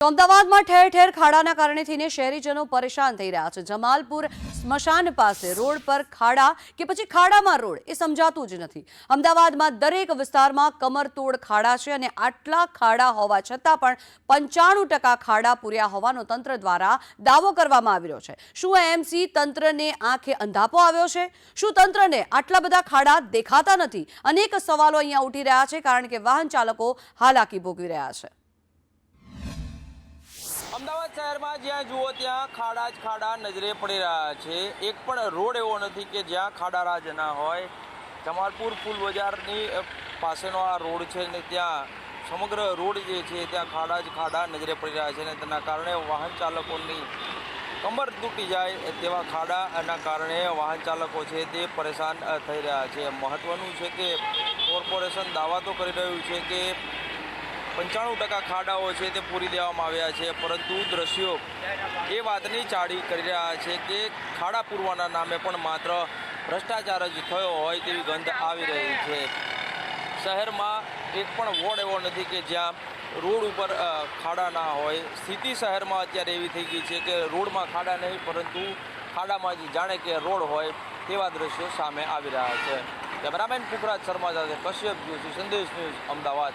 અમદાવાદમાં ઠેર ઠેર ખાડાના કારણે થઈને શહેરીજનો પરેશાન થઈ રહ્યા છે. જમાલપુર સ્મશાન પાસે રોડ પર ખાડા કે પછી ખાડામાં રોડ એ સમજાતું જ નથી. અમદાવાદમાં દરેક વિસ્તારમાં કમરતોડ ખાડા છે અને આટલા ખાડા હોવા છતાં પણ પંચાણું ટકા ખાડા પૂર્યા હોવાનો તંત્ર દ્વારા દાવો કરવામાં આવી રહ્યો છે. શું એમસી તંત્રને આંખે અંધાપો આવ્યો છે? શું તંત્રને આટલા બધા ખાડા દેખાતા નથી? અનેક સવાલો અહીંયા ઉઠી રહ્યા છે કારણ કે વાહન ચાલકો હાલાકી ભોગવી રહ્યા છે. અમદાવાદ શહેરમાં જ્યાં જુઓ ત્યાં ખાડા જ ખાડા નજરે પડી રહ્યા છે. એક પણ રોડ એવો નથી કે જ્યાં ખાડા રાજ ના હોય. જમાલપુર પુલ બજારની પાસેનો આ રોડ છે ને ત્યાં સમગ્ર રોડ જે છે ત્યાં ખાડા જ ખાડા નજરે પડી રહ્યા છે ને તેના કારણે વાહન ચાલકોની કમર તૂટી જાય તેવા ખાડાના કારણે વાહન ચાલકો છે તે પરેશાન થઈ રહ્યા છે. મહત્વનું છે કે કોર્પોરેશન દાવા તો કરી રહ્યું છે કે પંચાણું ટકા ખાડાઓ છે તે પૂરી દેવામાં આવ્યા છે, પરંતુ દ્રશ્યો એ વાતની ચાડી કરી રહ્યા છે કે ખાડા પૂરવાના નામે પણ માત્ર ભ્રષ્ટાચાર જ થયો હોય તેવી ગંધ આવી રહી છે. શહેરમાં એક પણ વોર્ડ એવો નથી કે જ્યાં રોડ ઉપર ખાડા ના હોય. સ્થિતિ શહેરમાં અત્યારે એવી થઈ ગઈ છે કે રોડમાં ખાડા નહીં, પરંતુ ખાડામાં જાણે કે રોડ હોય તેવા દ્રશ્યો સામે આવી રહ્યા છે. કેમેરામેન પુખરાજ શર્મા સાથે કશ્યપ જોશી સંદેશ ન્યૂઝ, અમદાવાદ.